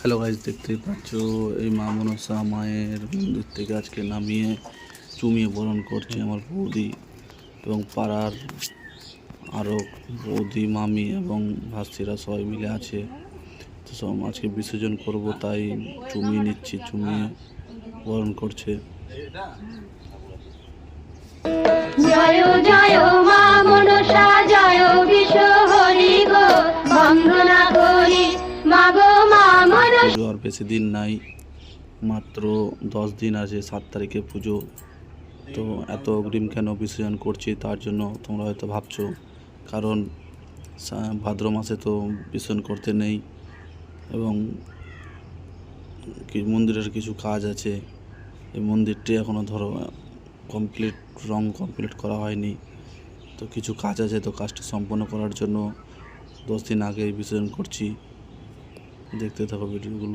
Hello guys দেখতেই পাচ্ছ, এই মা মনসা মায়ের মন্দির থেকে আজকে নামিয়ে চুমিয়ে বরণ করছে আমার বৌদি এবং পাড়ার আরও বৌদি, মামি এবং ভাস্তিরা সবাই মিলে আছে। তো সব আজকে বিসর্জন করব, তাই চুমিয়ে নিচ্ছি, চুমিয়ে বরণ করছে। জয় জয় পুজো আর বেশি দিন নাই। মাত্র দশ দিন আছে, সাত তারিখে পুজো। তো এত অগ্রিম কেন বিসর্জন করছি তার জন্য তোমরা হয়তো ভাবছ। কারণ ভাদ্র মাসে তো বিসর্জন করতে নেই এবং মন্দিরের কিছু কাজ আছে। এই মন্দিরটি এখনও ধরো কমপ্লিট, রং কমপ্লিট করা হয়নি। তো কিছু কাজ আছে তো কাজটি সম্পন্ন করার জন্য দশ দিন আগে বিসর্জন করছি। দেখতে থাকো ভিডিওগুলো